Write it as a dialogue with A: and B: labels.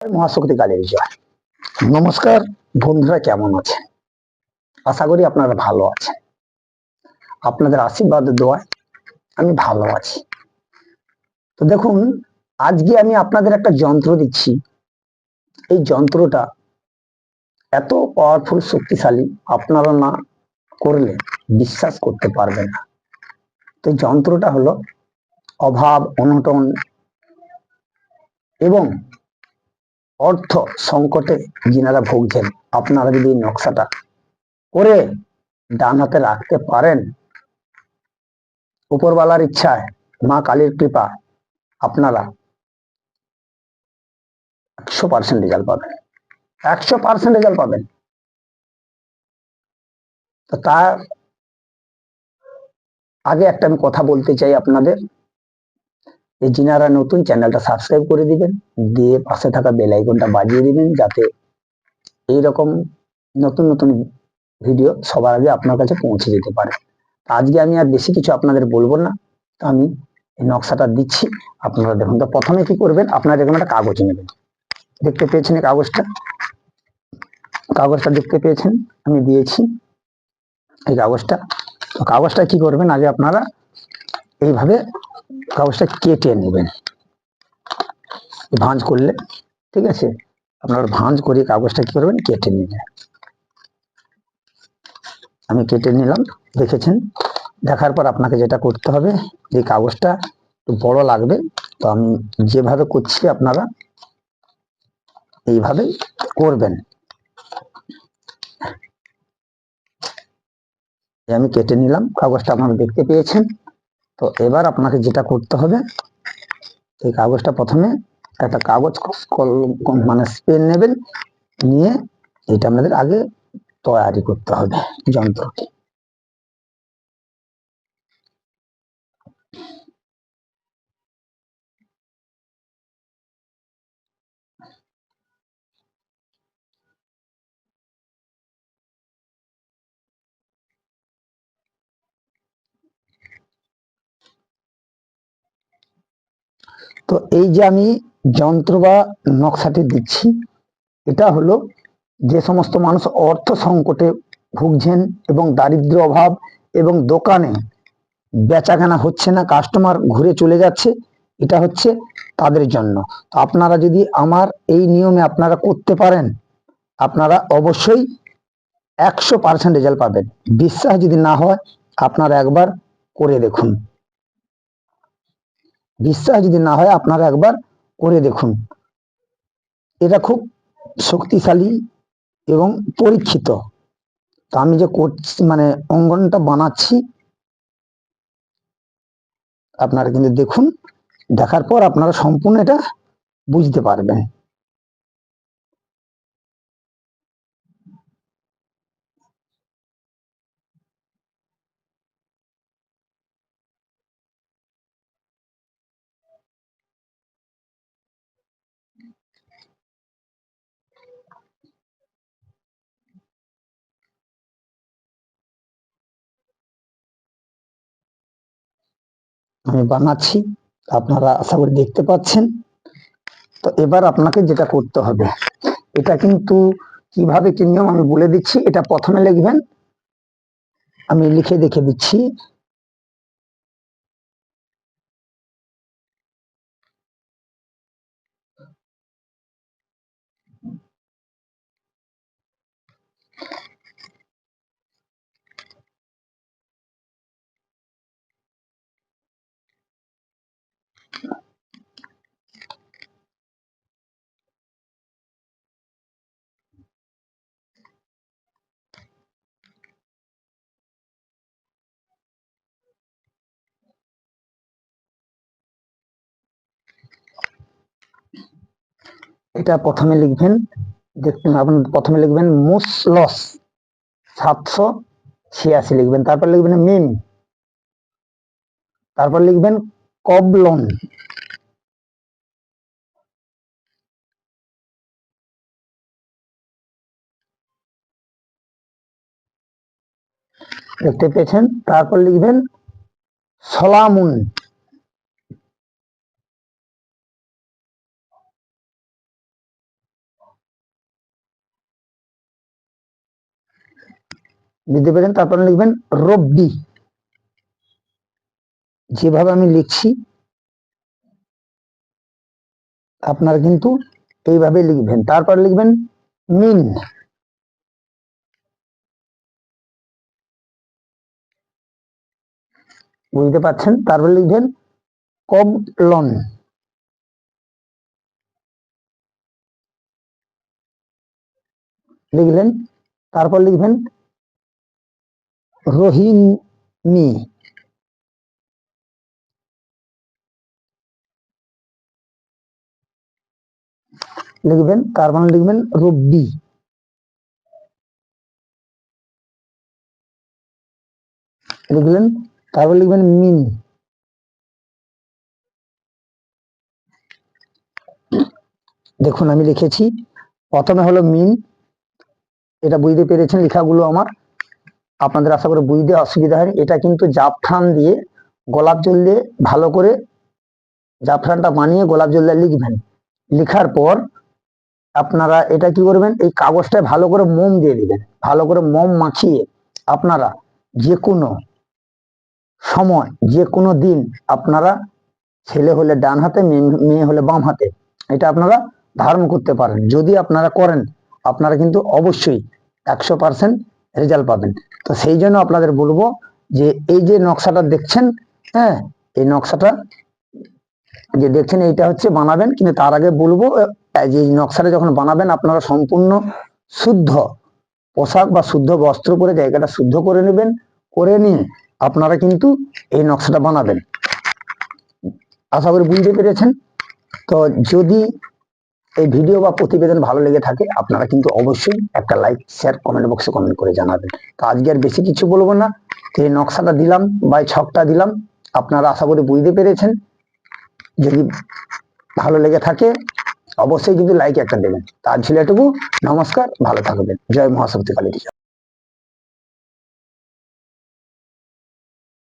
A: মহাশক্তি কালীর জয় নমস্কার, বন্ধুরা কেমন আছেন? আশা করি আপনারা ভালো আছেন। আপনাদের আশীর্বাদ দোয়ায় আমি ভালো আছি। তো দেখুন, আজকে আমি আপনাদের একটা যন্ত্র দিচ্ছি। এই যন্ত্রটা এত পাওয়ারফুল শক্তিশালী আপনারা না করলে বিশ্বাস করতে পারবেন না। তো যন্ত্রটা হলো অভাব, অনটন এবং অর্থ সংকটে যিনারা ভুগছেন। আপনারা যদি নকশাটা করে ডান হাতে রাখতে পারেন, উপরওয়ালার ইচ্ছায়, মা কালীর কৃপা আপনারা একশো পার্সেন্ট রেজাল্ট পাবেন। একশো পার্সেন্ট রেজাল্ট পাবেন। তার আগে একটা আমি কথা বলতে চাই আপনাদের। যিনারা নতুন চ্যানেলটা সাবস্ক্রাইব করে দিবেন, দিয়ে পাশে থাকা বেল আইকনটা বাজিয়ে দিবেন যাতে এইরকম নতুন নতুন ভিডিও সবার আগে আপনার কাছে পৌঁছে যেতে পারে। আজকে আমি আর বেশি কিছু আপনাদের বলব না। তো আমি এই নকশাটা দিচ্ছি। আপনারা দেখুন তো, প্রথমে কি করবেন? আপনারা এরকম একটা কাগজ নেবেন। দেখতে পেয়েছেন এই কাগজটা? কাগজটা দেখতে পেয়েছেন? আমি দিয়েছি এই কাগজটা। তো কাগজটা কি করবেন? আগে আপনারা এইভাবে কাগজটা কেটে নেবেন। ভাঁজ করলে, ঠিক আছে? আপনারা ভাঁজ করে কাগজটা কি করবেন? কেটে নেবেন। আমি কেটে নিলাম, দেখেছেন? দেখার পর আপনাকে যেটা করতে হবে, যে কাগজটা একটু বড় লাগবে, তো আমি যেভাবে করছি আপনারা এইভাবে করবেন। আমি কেটে নিলাম, কাগজটা আপনারা দেখতে পেয়েছেন। তো এবার আপনাকে যেটা করতে হবে, এই কাগজটা প্রথমে একটা কাগজ মানে পেন নেবেন, নিয়ে এটা আপনাদের আগে তৈরি করতে হবে যন্ত্রটি। তো এই যে আমি যন্ত্র বা নকশাটি দিচ্ছি, এটা হলো যে সমস্ত মানুষ অর্থ সংকটে ভুগছেন এবং দারিদ্র অভাব এবং দোকানে বেচাকেনা হচ্ছে না কাস্টমার ঘুরে চলে যাচ্ছে, এটা হচ্ছে তাদের জন্য। তো আপনারা যদি আমার এই নিয়মে আপনারা করতে পারেন, আপনারা অবশ্যই একশো পার্সেন্ট রেজাল্ট পাবেন। বিশ্বাস যদি না হয়, আপনারা একবার করে দেখুন। বিশ্বাস যদি না হয়, আপনারা একবার করে দেখুন। এটা খুব শক্তিশালী এবং পরীক্ষিত। তো আমি যে করছি মানে অঙ্গনটা বানাচ্ছি, আপনারা কিন্তু দেখুন, দেখার পর আপনারা সম্পূর্ণ এটা বুঝতে পারবেন। আমি বানাচ্ছি, আপনারা আশা করি দেখতে পাচ্ছেন। তো এবার আপনাকে যেটা করতে হবে, এটা কিন্তু কীভাবে কি নিয়ম আমি বলে দিচ্ছি, এটা প্রথমে লিখবেন। আমি লিখে দেখে দিচ্ছি এটা প্রথমে লিখবেন, দেখুন, আপনি প্রথমে লিখবেন মুসলস সাতশো ছিয়াশি লিখবেন, তারপর লিখবেন মিম, তারপর লিখবেন কবলন। দেখতে পেয়েছেন? তারপর লিখবেন সলামুন। দিতে পারেন তারপরে লিখবেন রব্বি। যেভাবে আমি লিখছি, আপনারা কিন্তু এইভাবে লিখবেন। তারপর লিখবেন মিন। বুঝতে পারছেন? তারপর লিখবেন কবলন। লিখলেন, তারপর লিখবেন রহিমি লিখবেন তারপর লিখবেন রব্বি। লিখলেন, তারপর লিখবেন মিন। দেখুন, আমি লিখেছি, প্রথমে হলো মিন, এটা বুঝতে পেরেছেন লেখাগুলো আমার। আপনাদের আশা করে বুঝতে অসুবিধা হয়নি। এটা কিন্তু জাফরান দিয়ে গোলাপ জল দিয়ে ভালো করে জাফরানটা বানিয়ে গোলাপ জল দিয়ে লিখবেন। লিখার পর আপনারা এটা কি করবেন? এই কাগজটায় ভালো করে মোম দিয়ে দিবেন। ভালো করে মোম মাখিয়ে আপনারা যে কোনো সময় যে কোনো দিন আপনারা ছেলে হলে ডান হাতে, মেয়ে- মেয়ে হলে বাম হাতে, এটা আপনারা ধারণ করতে পারেন। যদি আপনারা করেন, আপনারা কিন্তু অবশ্যই একশো পার্সেন্ট রেজাল্ট পাবেন। তো সেই জন্য আপনাদের বলব যে এই যে নকশাটা দেখছেন হ্যাঁ এই নকশাটা যে দেখছেন এইটা হচ্ছে বানাবেন, কিন্তু তার আগে বলব যে নকশাটা যখন বানাবেন আপনারা সম্পূর্ণ শুদ্ধ পোশাক বা শুদ্ধ বস্ত্র পরে জায়গাটা শুদ্ধ করে নেবেন, করে নিয়ে আপনারা কিন্তু এই নকশাটা বানাবেন। আশা করি বুঝতে পেরেছেন? তো যদি এই ভিডিও বা প্রতিবেদন ভালো লেগে থাকে, আপনারা কিন্তু অবশ্যই একটা লাইক শেয়ার কমেন্ট বক্সে কমেন্ট করে জানাবেন। তো আজকে আর বেশি কিছু বলব না। যে নকশাটা দিলাম বা ছকটা দিলাম, আপনারা আশা করি বুঝতে পেরেছেন। যদি ভালো লেগে থাকে, অবশ্যই কিন্তু লাইক একটা দেবেন। তার ছিল এটুকু নমস্কার, ভালো থাকবেন। জয় মহাশক্তি কালী